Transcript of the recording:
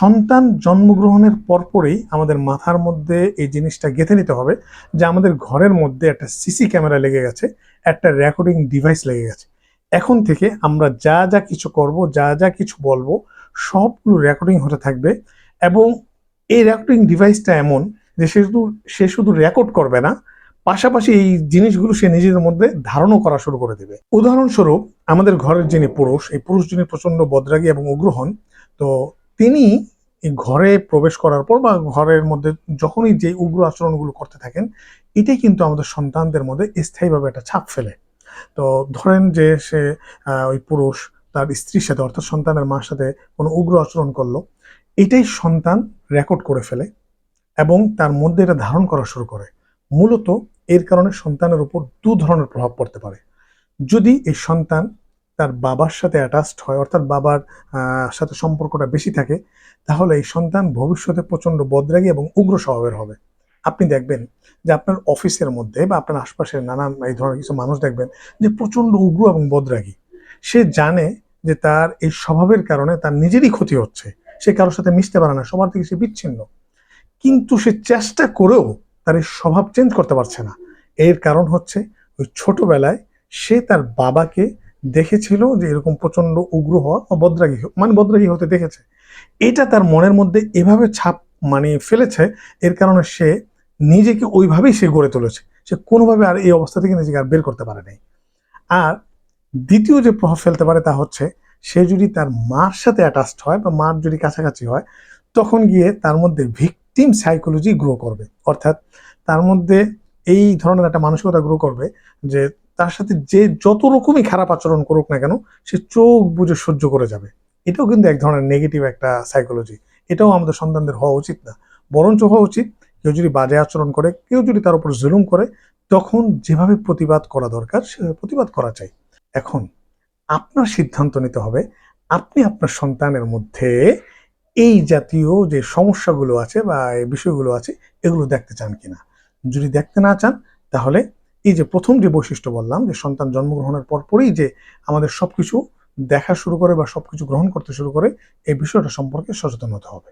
সন্তান জন্মগ্রহণের পরপরই আমাদের মাথার মধ্যে এই জিনিসটা গেঁথে নিতে হবে যে আমাদের ঘরের মধ্যে একটা সিসি ক্যামেরা লেগে গেছে, একটা রেকর্ডিং ডিভাইস লেগে গেছে। এখন থেকে আমরা যা যা কিছু করব, যা যা কিছু বলব, সবগুলো রেকর্ডিং হতে থাকবে এবং এই রেকর্ডিং ডিভাইসটা এমন যে সে শুধু সে শুধু রেকর্ড করবে না, পাশাপাশি এই জিনিসগুলো সে নিজেদের মধ্যে ধারণও করা শুরু করে দেবে। উদাহরণস্বরূপ, আমাদের ঘরের যিনি পুরুষ, এই পুরুষ যিনি প্রচণ্ড বদরাগী এবং উগ্র হন তো তিনি ঘরে প্রবেশ করার পর বা ঘরের মধ্যে যখনই যে উগ্র আচরণগুলো করতে থাকেন, এটাই কিন্তু আমাদের সন্তানদের মধ্যে স্থায়ীভাবে একটা ছাপ ফেলে। তো ধরেন যে সে ওই পুরুষ তার স্ত্রীর সাথে অর্থাৎ সন্তানের মার সাথে কোনো উগ্র আচরণ করল, এটাই সন্তান রেকর্ড করে ফেলে এবং তার মধ্যে এটা ধারণ করা শুরু করে। মূলত এর কারণে সন্তানের উপর দু ধরনের প্রভাব পড়তে পারে। যদি এই সন্তান তার বাবার সাথে অ্যাটাচড হয়, অর্থাৎ বাবার সাথে সম্পর্কটা বেশি থাকে, তাহলে এই সন্তান ভবিষ্যতে প্রচণ্ড বদরাগী এবং উগ্র স্বভাবের হবে। আপনি দেখবেন যে আপনার অফিসের মধ্যে বা আপনার আশপাশের নানান এই ধরনের কিছু মানুষ দেখবেন যে প্রচণ্ড উগ্র এবং বদরাগী। সে জানে যে তার এই স্বভাবের কারণে তার নিজেরই ক্ষতি হচ্ছে। সে কারোর সাথে মিশতে পারে না, সবার থেকে সে বিচ্ছিন্ন। কিন্তু সে চেষ্টা করেও তার এই স্বভাব চেঞ্জ করতে পারছে না। এর কারণ হচ্ছে ওই ছোটবেলায় সে তার বাবাকে দেখেছিল যে এরকম প্রচণ্ড উগ্র হওয়া বদরাগী মানে বদরাগী হতে দেখেছে। এটা তার মনের মধ্যে এভাবে ছাপ মানে ফেলেছে, এর কারণে সে নিজেকে ওইভাবেই সে গড়ে তুলেছে। সে কোনোভাবে আর এই অবস্থা থেকে নিজেকে আর বের করতে পারে নাই। আর দ্বিতীয় যে প্রভাব ফেলতে পারে তা হচ্ছে, সে যদি তার মার সাথে অ্যাটাচড হয় বা মার যদি কাছাকাছি হয়, তখন গিয়ে তার মধ্যে ভিকটিম সাইকোলজি গ্রো করবে। অর্থাৎ তার মধ্যে এই ধরনের একটা মানসিকতা গ্রো করবে যে তার সাথে যে যত রকমই খারাপ আচরণ করুক না কেন, সে চোখ বুঝে সহ্য করে যাবে। এটাও কিন্তু এক ধরনের নেগেটিভ একটা সাইকোলজি এটাও আমাদের সন্তানদের হওয়া উচিত না। বরঞ্চ হওয়া উচিত, কেউ যদি বাজে আচরণ করে, কেউ যদি তার উপর জুলুম করে, তখন যেভাবে প্রতিবাদ করা দরকার, সেভাবে প্রতিবাদ করা চাই। এখন, আপনার সিদ্ধান্ত নিতে হবে, আপনি আপনার সন্তানের মধ্যে এই জাতীয় যে সমস্যাগুলো আছে বা এই বিষয়গুলো আছে, এগুলো দেখতে চান কিনা? যদি দেখতে না চান, তাহলে এই যে প্রথম যে বৈশিষ্ট্য বললাম, যে সন্তান জন্মগ্রহণের পরপরই যে আমাদের সবকিছু দেখা শুরু করে বা সবকিছু গ্রহণ করতে শুরু করে, এই বিষয়টা সম্পর্কে সচেতন হতে হবে।